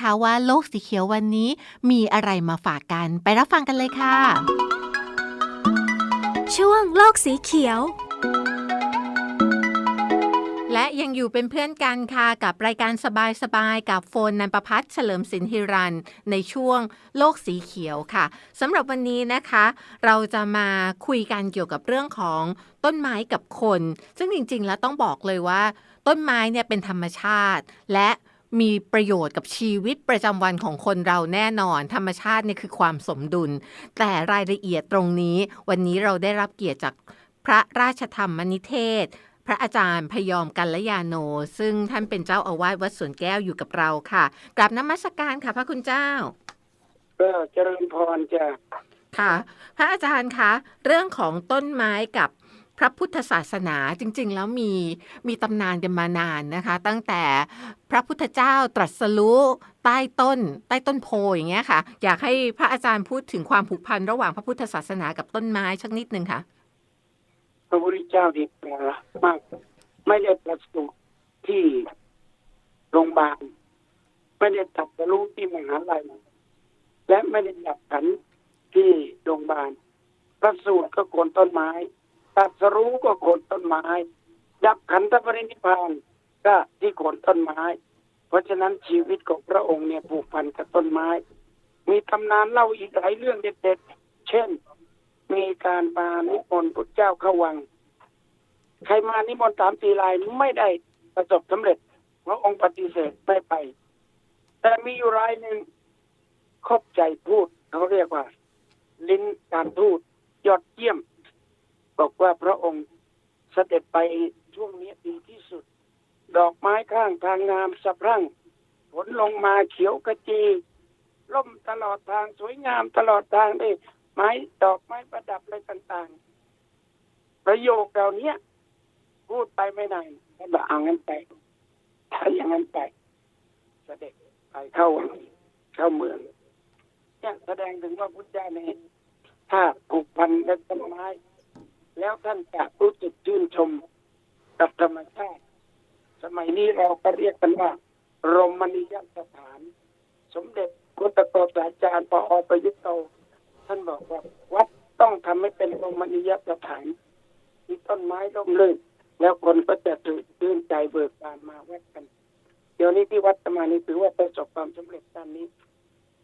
ะว่าโลกสีเขียววันนี้มีอะไรมาฝากกัน ไปรับฟังกันเลยค่ะ ช่วงโลกสีเขียวและยังอยู่เป็นเพื่อนกันค่ะกับรายการสบายๆกับโฟนนันประพัฒน์เฉลิมสินฮิรัน ในช่วงโลกสีเขียวค่ะสำหรับวันนี้นะคะ เราจะมาคุยกันเกี่ยวกับเรื่องของต้นไม้กับคน ซึ่งจริงๆ แล้วต้องบอกเลยว่า ต้นไม้เนี่ยเป็นธรรมชาติ และ มีประโยชน์กับชีวิตประจำวันของคนเราแน่นอน ธรรมชาติเนี่ยคือความสมดุล แต่รายละเอียดตรงนี้ วันนี้เราได้รับเกียรติจากพระราชธรรมนิเทศ พระอาจารย์พยอมกัลยาโน ซึ่งท่านเป็นเจ้าอาวาสวัดสวนแก้วอยู่กับเราค่ะกราบนมัสการค่ะ พระคุณเจ้าก็เจริญพรจะค่ะ พระอาจารย์คะเรื่องของต้นไม้กับพ ระพุทธศาสนาจริง ๆ แล้วมีมีตำนานกันมานานนะคะ ตั้งแต่พระพุทธเจ้าตรัสรู้ใต้ต้น ใต้ต้นโพอย่างเงี้ยค่ะ อยากให้พระอาจารย์พูดถึงความผูกพันระหว่างพระพุทธศาสนากับต้นไม้สักนิดนึงค่ะ พระพุทธเจ้าที่แปละมาก ไม่ได้ประสูติที่โรงพยาบาลไม่ได้ตัดสรู้ที่มหาลัยและไม่ได้ดับขันที่โรงพยาบาลประสูติก็โคนต้นไม้ ตัดสรู้ก็โคนต้นไม้ ดับขันธปรินิพานก็ที่โคนต้นไม้ เพราะฉะนั้นชีวิตของพระองค์เนี่ยผูกพันกับต้นไม้ มีตำนานเล่าอีกหลายเรื่องเด็ดๆเช่น มีการมานิมนต์พระเจ้าเข้าวัง ใครมานิมนต์สามสี่รายไม่ได้ประสบสำเร็จพระองค์ปฏิเสธไม่ไป แต่มีอยู่รายหนึ่งคบใจพูดเขาเรียกว่า ลิ้นการพูดยอดเยี่ยม บอกว่าพระองค์เสด็จไปช่วงนี้ดีที่สุด ดอกไม้ข้างทางงามสะพรั่งฝนลงมาเขียวกระจีร่มตลอดทางสวยงามตลอดทางด้วยไม้ดอกไม้ประดับอะไรต่างๆ ประโยคเหล่านี้พูดไปไม่นานท่านบอกเอางั้นไปถ้าอย่างนั้นไปเสด็จไปเข้าวังเข้าเมืองเนี่ยแสดงถึงว่าพุทธเจ้าเนี่ยถ้าผูกพันกับต้นไม้ แล้วท่านจะรู้สึกชื่นชมกับธรรมชาติ สมัยนี้เราก็เรียกกันว่า รมณียสถาน สมเด็จกุตโกศาจารย์ปอประยุทธ์โต ท่านบอกว่าวัดต้องทำให้เป็นรมณียสถานมีต้นไม้ร่มรื่นแล้วคนก็จะตื่นตื่นใจเบิกบานมาวัดกัน เดี๋ยวนี้ที่วัดตมานี่ถือว่าประสบความสำเร็จด้านนี้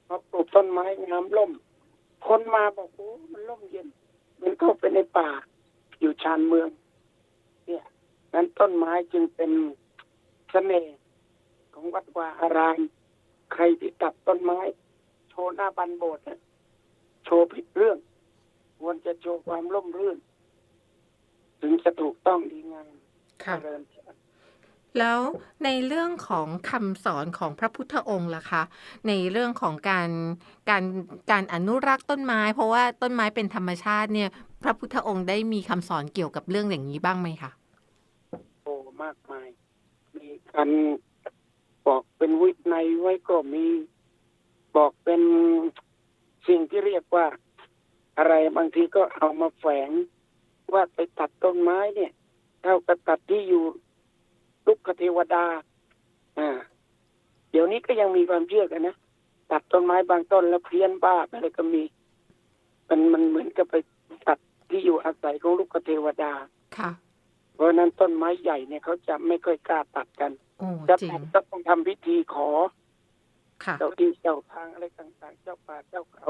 พอปลูกต้นไม้งามร่ม คนมาบอกโอ้มันร่มเย็นเหมันเข้าไปในป่า ชานเมือง เนี่ยนั้นต้นไม้จึงเป็นเสน่ห์ของวัดวาอาราม ใครที่ตัดต้นไม้ โชว์หน้าบันโบสถ์เนี่ยโชว์ผิดเรื่อง ควรจะโชว์ความร่มรื่น ถึงจะถูกต้องดีงามค่ะเจริญแล้วในเรื่องของคำสอนของพระพุทธองค์ล่ะคะ ในเรื่องของการการการอนุรักษ์ต้นไม้ เพราะว่าต้นไม้เป็นธรรมชาติเนี่ย พระพุทธองค์ได้มีคำสอนเกี่ยวกับเรื่องอย่างนี้บ้างไหมคะโอ้มากมาย มีการบอกเป็นวิทย์ในยไว้ก็มีบอกเป็นสิ่งที่เรียกว่าอะไรบางทีก็เอามาแฝง ว่าไปตัดต้นไม้เนี่ยเท่ากับตัดที่อยู่ลุกขเทวดา อ่า เดี๋ยวนี้ก็ยังมีความเชื่อกันนะตัดต้นไม้บางต้นแล้วเพี้ยนบ้าอะไรก็มี มันมันเหมือนกับไปตัด ที่อยู่อาศัยของลุกขเทวดา ค่ะ เพราะฉะนั้นต้นไม้ใหญ่เนี่ยเขาจะไม่ค่อยกล้าตัดกันโอ้จะจริงตัดก็ต้องทำพิธีขอค่ะเจ้าที่เจ้าทางอะไรต่างๆ เจ้าป่าเจ้าเขา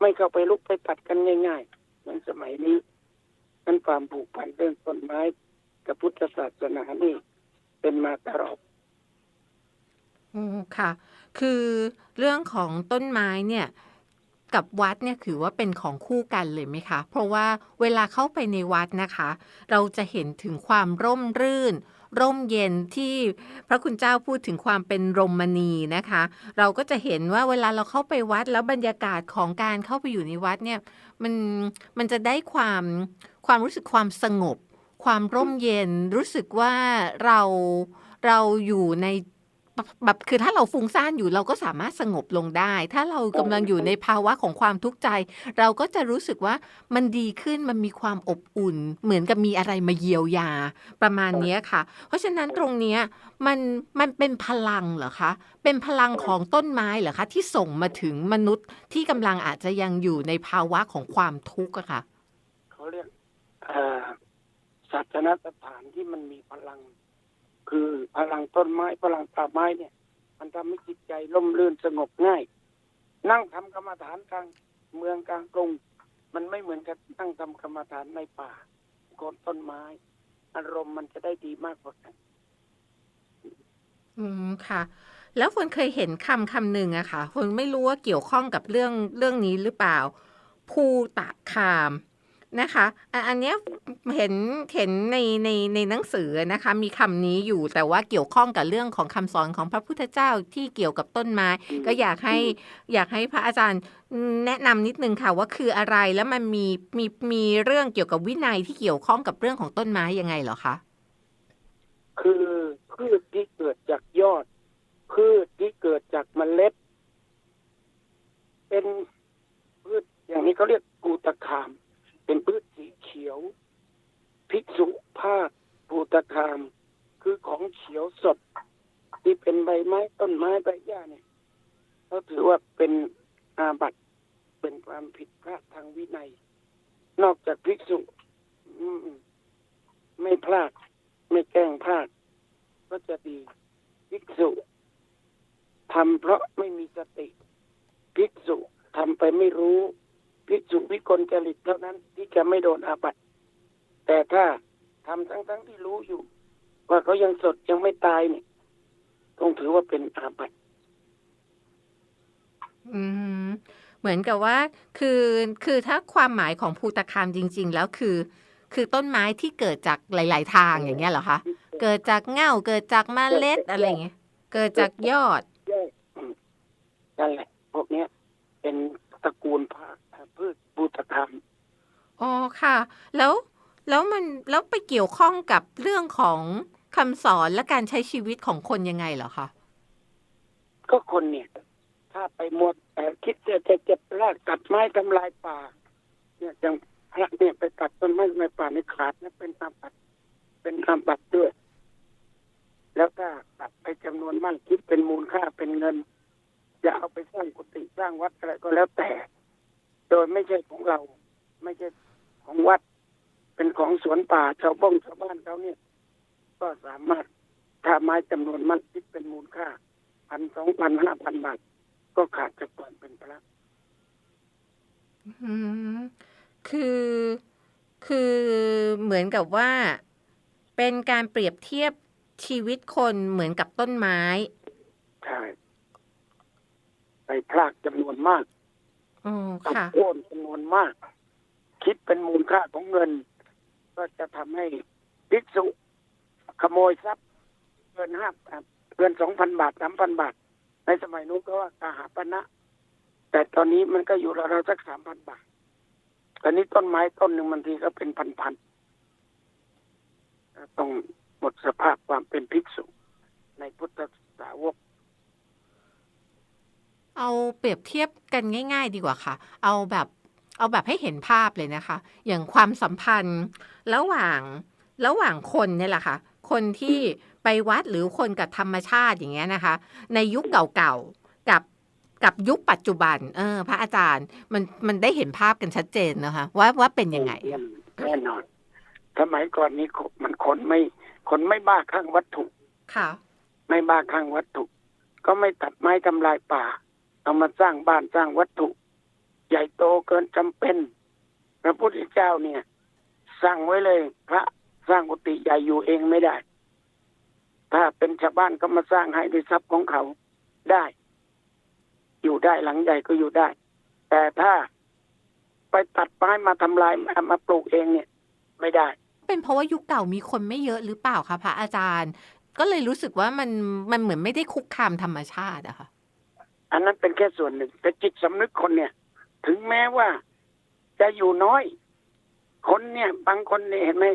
ไม่เข้าไปลุกไปตัดกันง่ายๆเหมือนสมัยนี้นั้นความผูกพันเรื่องต้นไม้กับพุทธศาสนานี่เป็นมาตลอดอืมค่ะ คือเรื่องของต้นไม้เนี่ย กับวัดเนี่ยถือว่าเป็นของคู่กันเลยไหมคะ เพราะว่าเวลาเข้าไปในวัดนะคะ เราจะเห็นถึงความร่มรื่น ร่มเย็นที่พระคุณเจ้าพูดถึงความเป็นรมณีนะคะ เราก็จะเห็นว่าเวลาเราเข้าไปวัดแล้วบรรยากาศของการเข้าไปอยู่ในวัดเนี่ยมันมันจะได้ความความรู้สึกความสงบ ความร่มเย็นรู้สึกว่าเราเราอยู่ใน แบบคือถ้าเราฟุ้งซ่านอยู่เราก็สามารถสงบลงได้ ถ้าเรากำลังอยู่ในภาวะของความทุกข์ใจ เราก็จะรู้สึกว่ามันดีขึ้นมันมีความอบอุ่น เหมือนกับมีอะไรมาเยียวยาประมาณเนี้ยค่ะ เพราะฉะนั้นตรงเนี้ยมันมันเป็นพลังเหรอคะเป็นพลังของต้นไม้เหรอคะที่ส่งมาถึงมนุษย์ที่กำลังอาจจะยังอยู่ในภาวะของความทุกข์อะค่ะเขาเรียกเอ่อศาสนสถานที่มันมีพลัง คือพลังต้นไม้พลังป่าไม้เนี่ย มันทำให้จิตใจร่มรื่นสงบง่าย นั่งทำกรรมฐานกลางเมืองกลางกรุง มันไม่เหมือนกับนั่งทำกรรมฐานในป่าโคนต้นไม้ อารมณ์มันจะได้ดีมากกว่ากัน อืมค่ะ แล้วฝนเคยเห็นคำคำหนึ่งอะค่ะฝนไม่รู้ว่าเกี่ยวข้องกับเรื่องเรื่องนี้หรือเปล่าภูตะคาม นะคะอันนี้เห็นเห็นในในในหนังสือนะคะมีคำนี้อยู่แต่ว่าเกี่ยวข้องกับเรื่องของคำสอนของพระพุทธเจ้าที่เกี่ยวกับต้นไม้ ก็อยากให้อยากให้พระอาจารย์แนะนำนิดนึงค่ะว่าคืออะไรแล้วมันมีมีมีเรื่องเกี่ยวกับวินัยที่เกี่ยวข้องกับเรื่องของต้นไม้ยังไงเหรอคะคือพืชที่เกิดจากยอด พืชที่เกิดจากเมล็ด เป็นพืชอย่างนี้เขาเรียกปูตะคาม เป็นพืชสีเขียว ภิกษุภาคปูตะคาม คือของเขียวสด ที่เป็นใบไม้ต้นไม้ใบหญ้าเนี่ยเขาถือว่าเป็นอาบัติเป็นความผิดพลาดทางวินัย นอกจากภิกษุไม่พลาด ไม่แกล้งพลาด ก็จะดีภิกษุทำเพราะไม่มีสติ ภิกษุทำไปไม่รู้ ภิกษุวิกลจริตเท่านั้นที่จะไม่โดนอาบัติ แต่ถ้าทำทั้งทั้งๆที่รู้อยู่ ว่าเขายังสดยังไม่ตายเนี่ยต้องถือว่าเป็นอาบัติอืมเหมือนกับว่า คือคือถ้าความหมายของภูตะคามจริง ๆ แล้วคือ คือต้นไม้ที่เกิดจากหลาย ๆ ทางอย่างเงี้ยเหรอคะเกิดจากเง่าเกิดจากเมล็ดอะไรอย่างเงี้ยเกิดจากยอดแยกอืมนั่นแหละพวกเนี้ย เป็นตระกูลพระ พืชบูตธรรมอ๋อค่ะ แล้วแล้วมันแล้วไปเกี่ยวข้องกับเรื่องของคำสอนและการใช้ชีวิตของคนยังไงเหรอคะก็คนเนี่ย ถ้าไปหมดแต่คิดจะจะเจ็บรากตัดไม้ทำลายป่า เนี่ยอย่างพระเนี่ยไปตัดต้นไม้ทำลายป่าในขาดนะเป็นอาบัติเป็นอาบัติด้วย แล้วก็ตัดไปจำนวนมากคิดเป็นมูลค่าเป็นเงิน จะเอาไปสร้างกุฏิสร้างวัดอะไรก็แล้วแต่ โดยไม่ใช่ของเรา ไม่ใช่ของวัด เป็นของสวนป่าชาวบ้องชาวบ้านเขาเนี่ย ก็สามารถถ้าไม้จำนวนมากคิดเป็นมูลค่าพันสองพันห้าพันบาท ก็ขาดจากก่อนเป็นพระอืมคือคือเหมือนกับว่าเป็นการเปรียบเทียบชีวิตคนเหมือนกับต้นไม้ ใช่ ไปพลากจำนวนมาก อ๋อตัดค่ะโค่นจำนวนมาก คิดเป็นมูลค่าของเงิน ก็จะทำให้ภิกษุขโมยทรัพย์เกินห้าเกินสองพันบาทสามพันบาท ในสมัยนู้นก็ว่ากาหาปณะแต่ตอนนี้มันก็อยู่ราวๆสักสามพันบาทตอนนี้ต้นไม้ต้นหนึ่งบางทีก็เป็นพันๆต้องหมดสภาพความเป็นภิกษุในพุทธสาวก เอาเปรียบเทียบกันง่าย ๆ ดีกว่าค่ะ เอาแบบเอาแบบให้เห็นภาพเลยนะคะ อย่างความสัมพันธ์ระหว่างระหว่างคนเนี่ยแหละค่ะ คนที่ไปวัดหรือคนกับธรรมชาติอย่างเงี้ยนะคะ ในยุคเก่าๆกับกับยุคปัจจุบัน เออ พระอาจารย์มันมันได้เห็นภาพกันชัดเจนนะคะ ว่าว่าเป็นยังไงแน่นอนสมัยก่อนนี้มันคนไม่คนไม่บ้าคลั่งวัตถุ ค่ะ ไม่บ้าคลั่งวัตถุ ก็ไม่ตัดไม้ทำลายป่า เอามาสร้างบ้านสร้างวัตถุ ใหญ่โตเกินจำเป็น พระพุทธเจ้าเนี่ย สร้างไว้เลย พระสร้างกุฏิใหญ่อยู่เองไม่ได้ ถ้าเป็นชาวบ้านก็มาสร้างให้ด้วยทรัพย์ของเขาได้ อยู่ได้หลังใหญ่ก็อยู่ได้ แต่ถ้าไปตัดไม้มาทำลายมามาปลูกเองเนี่ย ไม่ได้ เป็นเพราะว่ายุคเก่ามีคนไม่เยอะหรือเปล่าคะพระอาจารย์ ก็เลยรู้สึกว่ามันมันเหมือนไม่ได้คุกคามธรรมชาติอะค่ะ อันนั้นเป็นแค่ส่วนหนึ่ง แต่จิตสำนึกคนเนี่ย ถึงแม้ว่าจะอยู่น้อย คนเนี่ยบางคนเนี่ยเห็นไหม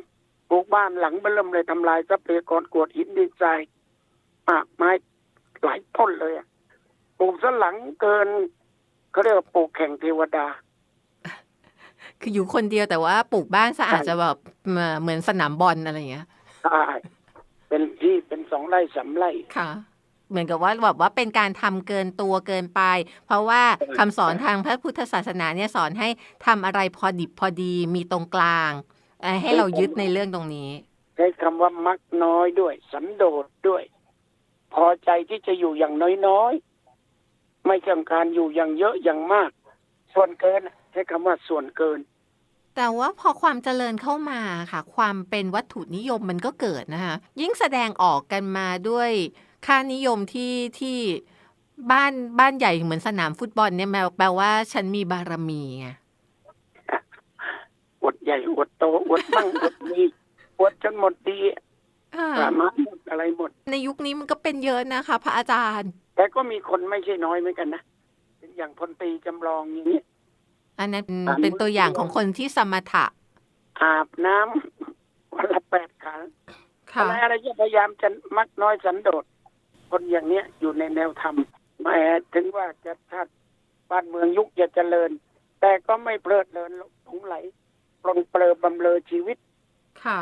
ปลูกบ้านหลังเบิ่มเลยทำลายทรัพยากรกรวดหินดินทรายมากไม้หลายต้นเลยอะปลูกซะหลังเกินเขาเรียกว่าปลูกแข่งเทวดา คืออยู่คนเดียวแต่ว่าปลูกบ้านสะอาดจะแบบเอ่อเหมือนสนามบอลอะไรอย่างเงี้ยใช่เป็นที่เป็นสองไร่สามไร่ค่ะ เหมือนกับว่าแบบว่าเป็นการทำเกินตัวเกินไป เพราะว่าใช่คำสอนทางพระพุทธศาสนาเนี่ยสอนให้ทำอะไรพอดิบพอดีมีตรงกลางเอ่อให้เรายึดในเรื่องตรงนี้ ใช้คำว่ามักน้อยด้วย สันโดษด้วย พอใจที่จะอยู่อย่างน้อยๆ ไม่ต้องการอยู่อย่างเยอะอย่างมาก ส่วนเกินน่ะใช้คำว่าส่วนเกินแต่ว่าพอความเจริญเข้ามาค่ะ ความเป็นวัตถุนิยมมันก็เกิดนะคะยิ่งแสดงออกกันมาด้วย ค่านิยมที่ที่บ้านบ้านใหญ่เหมือนสนามฟุตบอลเนี่ยแปลแปลว่าฉันมีบารมีไงอวดใหญ่อวดโตอวดมั่งอวดดีอวดจนหมดดีอ่าสามารถหมดอะไรหมด ในยุคนี้มันก็เป็นเยอะนะคะ พระอาจารย์ แต่ก็มีคนไม่ใช่น้อยเหมือนกันนะอย่างพลตรีจำลองอย่างนี้อันนั้นเป็นอ่าเป็นตัวอย่างของคนที่สมถะ อาบน้ำวันละแปดครั้งค่ะอะไรอะไรจะพยายามจะมักน้อยสันโดษ คนอย่างเนี้ยอยู่ในแนวธรรมแม้ถึงว่าจะชาติบ้านเมืองยุคจะเจริญ แต่ก็ไม่เพลิดเพลินหลงไหลปลนเปลือบำเลอชีวิต ค่ะ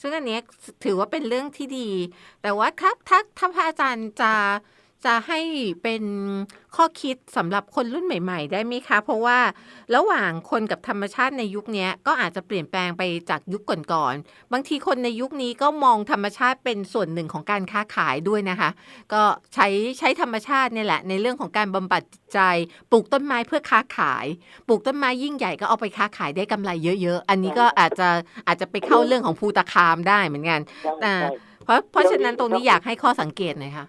ซึ่งอันเนี้ยถือว่าเป็นเรื่องที่ดี แต่ว่าถ้าถ้าถ้าพระอาจารย์จะ จะให้เป็นข้อคิดสำหรับคนรุ่นใหม่ ๆ ได้ไหมคะ เพราะว่าระหว่างคนกับธรรมชาติในยุคเนี้ยก็อาจจะเปลี่ยนแปลงไปจากยุคก่อนๆบางทีคนในยุคนี้ก็มองธรรมชาติเป็นส่วนหนึ่งของการค้าขายด้วยนะคะ ก็ใช้ใช้ธรรมชาติเนี่ยแหละ ในเรื่องของการบำบัดจิตใจ ปลูกต้นไม้เพื่อค้าขาย ปลูกต้นไม้ยิ่งใหญ่ก็เอาไปค้าขายได้กำไรเยอะ ๆ อันนี้ก็อาจจะอาจจะไปเข้าเรื่องของภูตะคามได้เหมือนกันอ่าเพราะเพราะฉะนั้นตรงนี้อยากให้ข้อสังเกตหน่อยค่ะ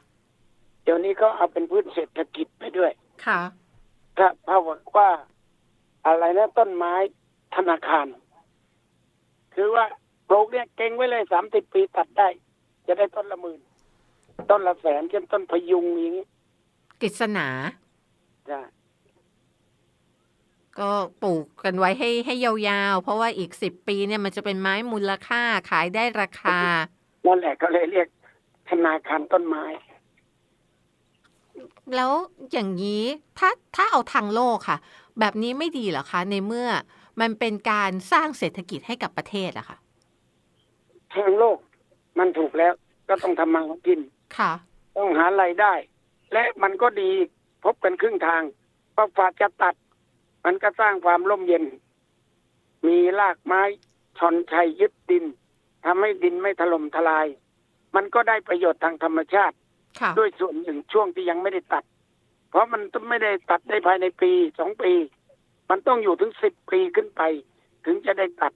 เดี๋ยวนี้ก็เอาเป็นพืชเศรษฐกิจไปด้วย ค่ะถ้าถ้าว่าอะไรนะต้นไม้ธนาคาร คือว่าปลูกเนี่ยเก่งไว้เลยสามสิบปีตัดได้ จะได้ต้นละหมื่น ต้นละแสนเช่นต้นพยุงอย่างนี้กฤษณาจ้ะก็ปลูกกันไว้ให้ให้ยาวๆ เพราะว่าอีกสิบปีเนี่ยมันจะเป็นไม้มูลค่าขายได้ราคา นั่นแหละก็เลยเรียกธนาคารต้นไม้ แล้วอย่างนี้ถ้าถ้าเอาทางโลกค่ะ แบบนี้ไม่ดีเหรอคะ ในเมื่อมันเป็นการสร้างเศรษฐกิจให้กับประเทศอะค่ะทางโลกมันถูกแล้วก็ต้องทำมาหากินค่ะ ต้องหารายได้ และมันก็ดีพบกันครึ่งทางเพราะฝาจะตัด มันก็สร้างความร่มเย็น มีรากไม้ชอนชัยยึดดินทำให้ดินไม่ถล่มทลาย มันก็ได้ประโยชน์ทางธรรมชาติค่ะ ด้วยส่วนหนึ่งช่วงที่ยังไม่ได้ตัด เพราะมันไม่ได้ตัดได้ภายในปีสองปี มันต้องอยู่ถึงสิบปีขึ้นไป ถึงจะได้ตัด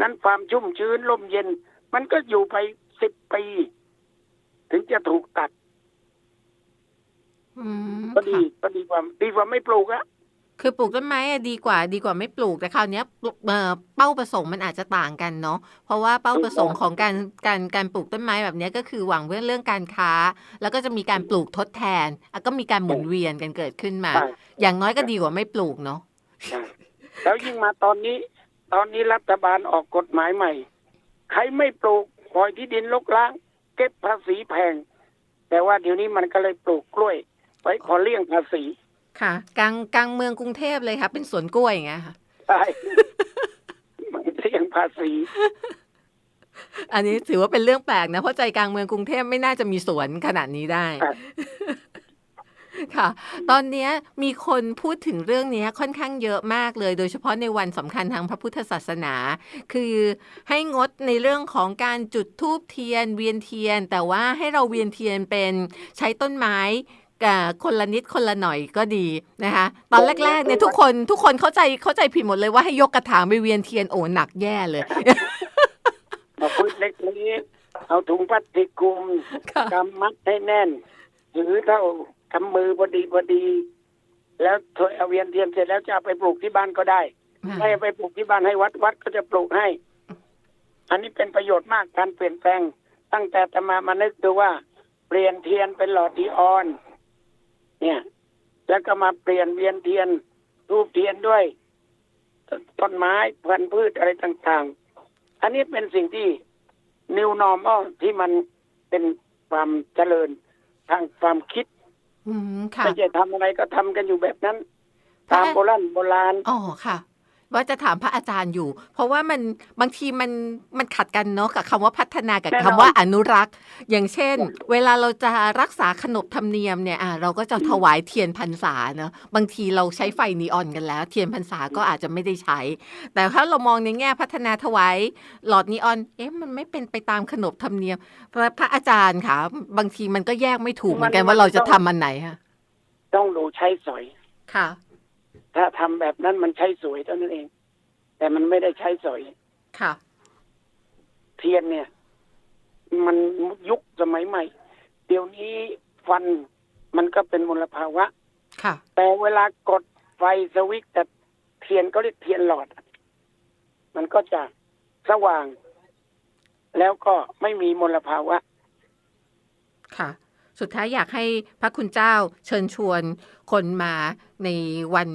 นั้นความชุ่มชื้นลมเย็น มันก็อยู่ไปสิบปี ถึงจะถูกตัดอืมก็ดีค่ะก็ดีกว่าดีกว่าไม่ปลูกอะ คือปลูกต้นไม้อะดีกว่าดีกว่าไม่ปลูกแต่คราวเนี้ยปลูกเอ่อเป้าประสงค์มันอาจจะต่างกันเนาะเพราะว่าเป้าประสงค์ของการการการปลูกต้นไม้แบบเนี้ยก็คือหวังเรื่องเรื่องการค้า แล้วก็จะมีการปลูกทดแทนอะก็มีการหมุนเวียนกันเกิดขึ้นมา ใช่ อย่างน้อยก็ดีกว่าไม่ปลูกเนาะใช่แล้วยิ่งมาตอนนี้ ตอนนี้รัฐบาลออกกฎหมายใหม่ ใครไม่ปลูกปล่อยที่ดินลกล้าง เก็บภาษีแพง แต่ว่าเดี๋ยวนี้มันก็เลยปลูกกล้วย ไว้ขอเลี่ยงภาษี ค่ะ กลางกลางเมืองกรุงเทพเลยค่ะ เป็นสวนกล้วยอย่างเงี้ยค่ะใช่มันเลี่ยงภาษีอันนี้ถือว่าเป็นเรื่องแปลกนะเพราะใจกลางเมืองกรุงเทพไม่น่าจะมีสวนขนาดนี้ได้ครับค่ะ ตอนเนี้ยมีคนพูดถึงเรื่องเนี้ยค่อนข้างเยอะมากเลย โดยเฉพาะในวันสำคัญทางพระพุทธศาสนา คือให้งดในเรื่องของการจุดธูปเทียน เวียนเทียน แต่ว่าให้เราเวียนเทียนเป็นใช้ต้นไม้กับ คนละนิดคนละหน่อยก็ดีนะคะตอนแรกๆเนี่ยทุกคนทุกคนเข้าใจเข้าใจผิดหมดเลยว่าให้ยกกระถางไปเวียนเทียนโอ้หนักแย่เลยมาพูดเล็กๆเอาถุงพลาสติกคลุมค่ะกำมัดให้แน่นถือเท่ากำมือพอดีพอดี แล้วถอยเอาเวียนเทียนเสร็จแล้วจะเอาไปปลูกที่บ้านก็ได้ให้เอาไปปลูกที่บ้านให้วัดวัดก็จะปลูกให้ อันนี้เป็นประโยชน์มากการเปลี่ยนแปลง ตั้งแต่ตมามานึกดูว่า เปลี่ยนเทียนเป็นหลอดดีออน เนี่ย แล้วก็มาเปลี่ยนเวียนเทียนรูปเทียนด้วยต้นไม้พันธุ์พืชอะไรต่างๆ อันนี้เป็นสิ่งที่ new normal ที่มันเป็นความเจริญทางความคิดอืมค่ะไม่ใช่ทำอะไรก็ทำกันอยู่แบบนั้นพระตามโบราณโบราณอ๋อค่ะ ว่าจะถามพระอาจารย์อยู่ เพราะว่ามันบางทีมันมันขัดกันเนาะกับคำว่าพัฒนากับแน่นคำอนว่าอนุรักษ์ อย่างเช่นจ้ะเวลาเราจะรักษาขนบธรรมเนียมเนี่ยอะเราก็จะถวายเทียนพรรษาเนาะบางทีเราใช้ไฟนีออนกันแล้ว เทียนพรรษาก็อาจจะไม่ได้ใช้ แต่ถ้าเรามองในแง่พัฒนาถวายหลอดนีออนเอ๊ะมันไม่เป็นไปตามขนบธรรมเนียมพระพระอาจารย์ค่ะ บางทีมันก็แยกไม่ถูกเหมือนกันว่าเราจะทำอันไหนค่ะต้องดูใช้สอยค่ะ ถ้าทำแบบนั้นมันใช้สวยเท่านั้นเอง แต่มันไม่ได้ใช้สอยค่ะ เทียนเนี่ย มันยุคสมัยใหม่ เดี๋ยวนี้ฟันมันก็เป็นมลภาวะ ค่ะ แต่เวลากดไฟสวิตช์แต่เทียนก็เรียกเทียนหลอด มันก็จะสว่าง แล้วก็ไม่มีมลภาวะ ค่ะ สุดท้ายอยากให้พระคุณเจ้าเชิญชวนคนมาในวัน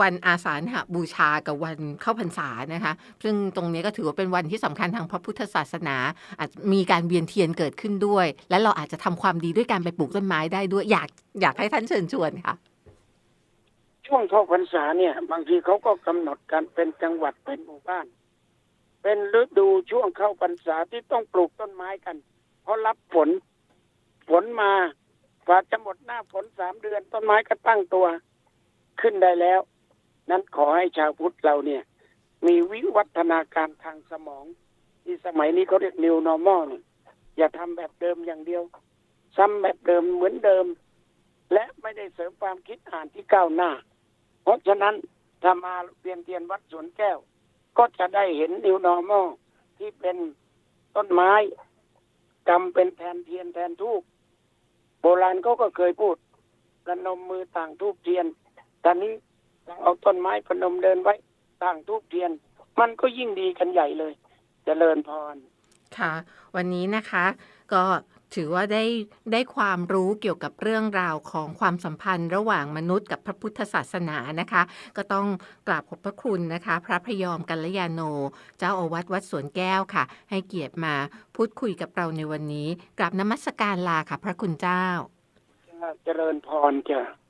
วันอาสาฬหบูชากับวันเข้าพรรษานะคะ ซึ่งตรงนี้ก็ถือว่าเป็นวันที่สำคัญทางพระพุทธศาสนา อาจมีการเวียนเทียนเกิดขึ้นด้วย และเราอาจจะทำความดีด้วยการไปปลูกต้นไม้ได้ด้วย อยากอยากให้ท่านเชิญชวนค่ะ ช่วงเข้าพรรษาเนี่ย บางทีเขาก็กำหนดการเป็นจังหวัดเป็นหมู่บ้าน เป็นฤดูช่วงเข้าพรรษาที่ต้องปลูกต้นไม้กัน เพราะรับฝน ฝนมากว่าจะหมดหน้าฝนสามเดือน ต้นไม้ก็ตั้งตัวขึ้นได้แล้ว นั้นขอให้ชาวพุทธเราเนี่ย มีวิวัฒนาการทางสมอง ที่สมัยนี้เขาเรียก new normal เนี่ยอย่าทำแบบเดิมอย่างเดียว ซ้ำแบบเดิมเหมือนเดิม และไม่ได้เสริมความคิดอ่านที่ก้าวหน้า เพราะฉะนั้นถ้ามาเวียนเทียนวัดสวนแก้ว ก็จะได้เห็น new normal ที่เป็นต้นไม้ กำเป็นแทนเทียนแทนทูบโบราณเขาก็เคยพูดประนมมือต่างทูบเทียนตอนนี้เอาต้นไม้พนมเดินไว้ต่างทูบเทียน มันก็ยิ่งดีกันใหญ่เลยจเจริญพรค่ะ วันนี้นะคะ ก็ ถือว่าได้ได้ความรู้เกี่ยวกับเรื่องราวของความสัมพันธ์ระหว่างมนุษย์กับพระพุทธศาสนานะคะ ก็ต้องกราบขอบพระคุณนะคะ พระพยอมกัลยาโน เจ้าอาวาสวัดสวนแก้วค่ะ ให้เกียรติมาพูดคุยกับเราในวันนี้กราบนมัสการลาค่ะ พระคุณเจ้า เจริญพรจ้ะ